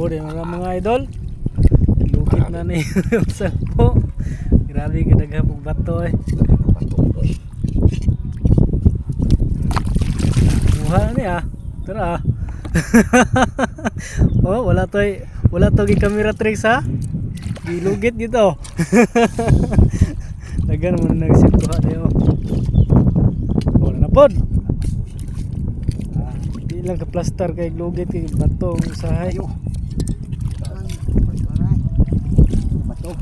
Oh, di mga mga idol. Lugit na ni yung salpo. Grabe ka daghapong bato eh. Buha ni ah. Tara ah. oh, wala to wala to gi camera tricks ha. Gilugit dito. Dagan mo na nagsip kuha tayo. Wala na pod. Di lang ka plaster kay lugit kay bato ang usahay. Bato.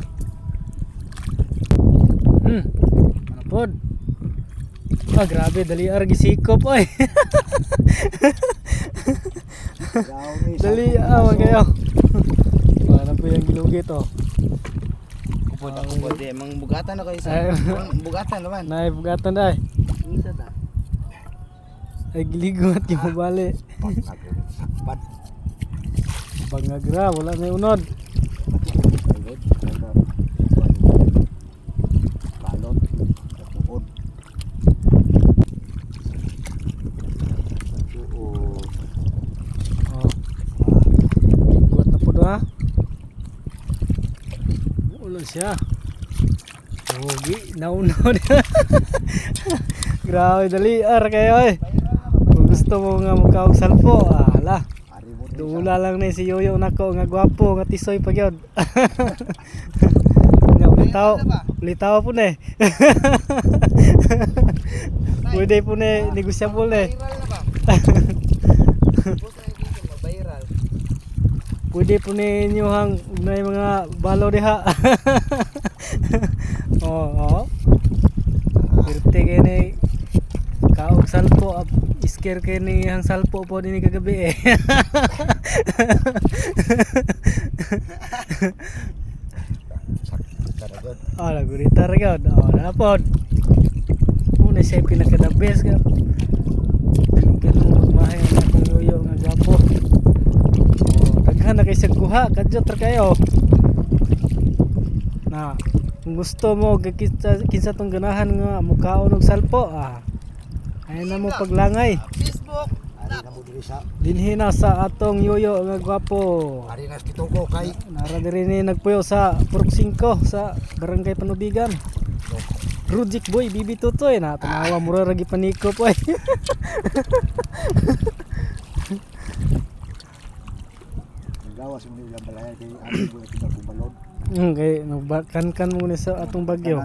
Hmm. Ano pod? Ah, grabe, dali ar gisikop oy. dali ah, wag kayo. Wala po yung gilugit oh. Kupod na kupod eh. Mang bugatan na kayo Ay. sa. Bugatan naman. Nay bugatan dai. Isa ta. Ay giligot yung mabali. Sakpan. Bangagra, wala na unod. Balot. Tuod. Tuod. Oh. Iguat na po ha. Ulo siya. Pogi, naunod. Grabe, dali ar kayo eh. Kung gusto mo nga mukhaog salpo, ala. Duula lang ni si Yoyo nako nga gwapo nga tisoy pa gyud. Nga ulitaw, ulitaw po ne. Pwede po ne negosyable ne. Viral na ba? Post na yung video, ma-viral. Pwede po ni inyuhang na mga balo diha. Oo, oo. Pirte kay ni kaog salpo isker kay ni hang salpo po din kagabi eh. Oh, nagurita ra gyud. Oh, napod. Una siya pinaka the best ka. Ganun magmahay na akong yoyo nga gapo. Oh, daghan na kay sa kuha, kadyo tra kayo. Na, kung gusto mo kinsa, kinsa tong ganahan nga mukhaon og salpo, ah. Ay na mo paglangay. Facebook. Ari na mo diri sa. Dinhi na sa atong yoyo nga gwapo. Ari na kituko kay. Nara diri ni nagpuyo sa Purok 5 sa Barangay Panubigan. Rujik boy, bibi tutoy na tanawa mura ragi paniko po Gawas mo nilang balaya kay ari mo kita kubalon. Mm, kay nagbakan-kan mo ni sa atong bagyo.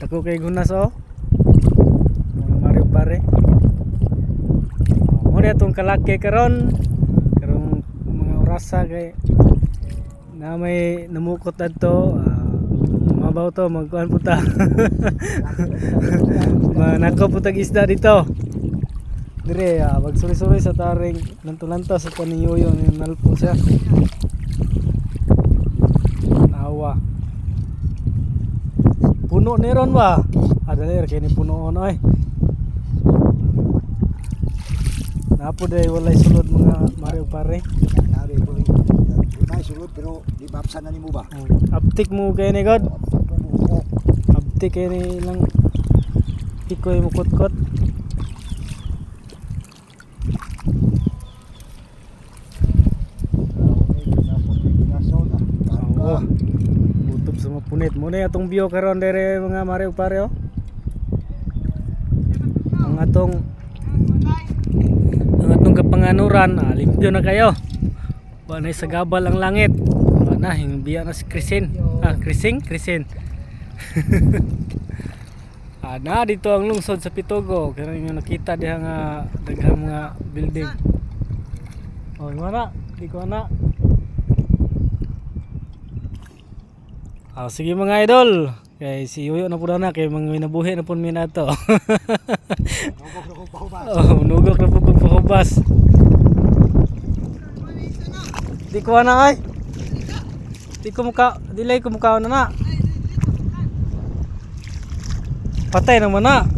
Tako kay gunas oh. Mario pare. Mo ni atong kalaki karon. Karong mga orasa kay na may namukot adto. ah, mabaw to magkuan puta. Manako putag isda dito. Dire, ah, magsuri-suri sa taring lanto-lanto sa paniyoyo ni nalpo siya. Nawa. Puno ni ron ba? Ada lir kay ni puno on ay. Napo day walay sulod mga Mario pare. Nari ko. Unay sulod pero di babsan na nimo ba? Aptik mo kay ni God. Aptik kay ni lang ikoy mo kot-kot. Punit. Muna atong view karon dere mga Mario pare oh. Ang atong ang atong kapanganuran, ah, limpyo na kayo. Wa na sa gabal ang langit. Wa na hingbiya na si Krisin. Ah, Krising, Krisin. ah, na dito ang lungsod sa Pitogo. Kaya yung nakita diha nga daghang mga building. Oh, mana? Di ko na. Ah, sige mga idol. Kay si Yuyo na po na kay mga minabuhi na po mi nato. oh, nugok na po kong pahubas. Di ko na ay. Di ko muka, dilay ko mukha na na. Patay naman na.